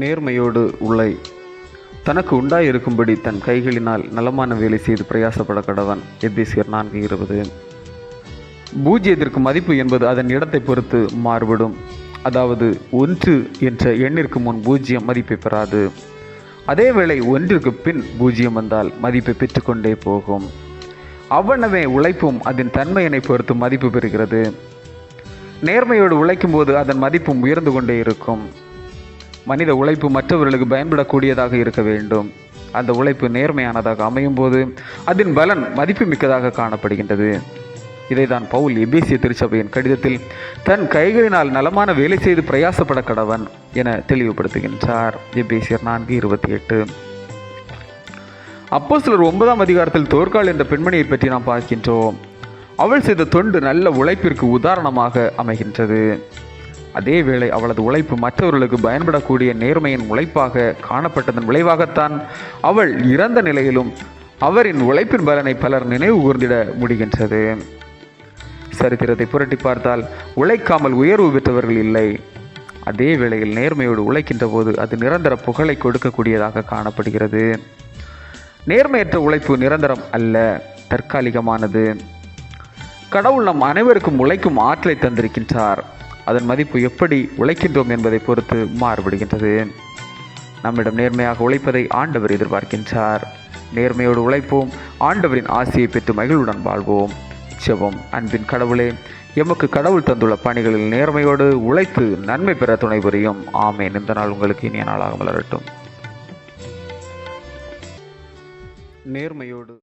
நேர்மையோடு உள்ளை. தனக்கு உண்டாயிருக்கும்படி தன் கைகளினால் நலமான வேலை செய்து பிரயாசப்பட கடவன். எபேசியர் நான்கு இருபது. பூஜ்ஜியத்திற்கு மதிப்பு என்பது அதன் இடத்தை பொறுத்து மாறுபடும். அதாவது ஒன்று என்ற எண்ணிற்கு முன் பூஜ்ஜியம் மதிப்பை பெறாது. அதேவேளை ஒன்றிற்கு பின் பூஜ்ஜியம் வந்தால் மதிப்பை பெற்றுக்கொண்டே போகும். அவ்வளவே உழைப்பும் அதன் தன்மையினை பொறுத்து மதிப்பு பெறுகிறது. நேர்மையோடு உழைக்கும் போது அதன் மதிப்பும் உயர்ந்து கொண்டே இருக்கும். மனித உழைப்பு மற்றவர்களுக்கு பயன்படக்கூடியதாக இருக்க வேண்டும். அந்த உழைப்பு நேர்மையானதாக அமையும் போது அதன் பலன் மதிப்புமிக்கதாக காணப்படுகின்றது. இதைதான் பவுல் எபேசிய திருச்சபையின் கடிதத்தில் தன் கைகளினால் நலமான வேலை செய்து பிரயாசப்பட கடவன் என தெளிவுபடுத்துகின்றார். எபேசியர் நான்கு இருபத்தி எட்டு. அப்போ சிலர் ஒன்பதாம் அதிகாரத்தில் தோற்காள் என்ற பெண்மணியை பற்றி நாம் பார்க்கின்றோம். அவள் செய்த தொண்டு நல்ல உழைப்பிற்கு உதாரணமாக அமைகின்றது. அதேவேளை அவளது உழைப்பு மற்றவர்களுக்கு பயன்படக்கூடிய நேர்மையின் உழைப்பாக காணப்பட்டதன் விளைவாகத்தான் அவள் இறந்த நிலையிலும் அவரின் உழைப்பின் பலனை பலர் நினைவு கூர்ந்திட முடிகின்றது. சரித்திரத்தை புரட்டி பார்த்தால் உழைக்காமல் உயர்வு பெற்றவர்கள் இல்லை. அதே வேளையில் நேர்மையோடு உழைக்கின்ற போது அது நிரந்தர புகழை கொடுக்கக்கூடியதாக காணப்படுகிறது. நேர்மையற்ற உழைப்பு நிரந்தரம் அல்ல தற்காலிகமானது. கடவுள் நம் அனைவருக்கும் உழைக்கும் ஆற்றலை தந்திருக்கின்றார். அதன் மதிப்பு எப்படி உழைக்கின்றோம் என்பதை பொறுத்து மாறுபடுகின்றது. நம்மிடம் நேர்மையாக உழைப்பதை ஆண்டவர் எதிர்பார்க்கின்றார். நேர்மையோடு உழைப்போம் ஆண்டவரின் ஆசையை பெற்று மகிழ்வுடன் வாழ்வோம். செவம் அன்பின் கடவுளே எமக்கு கடவுள் தந்துள்ள பணிகளில் நேர்மையோடு உழைத்து நன்மை பெற துணை புரியும். ஆமேன். இந்த நாள் உங்களுக்கு இனிய நாளாக மலரட்டும் நேர்மையோடு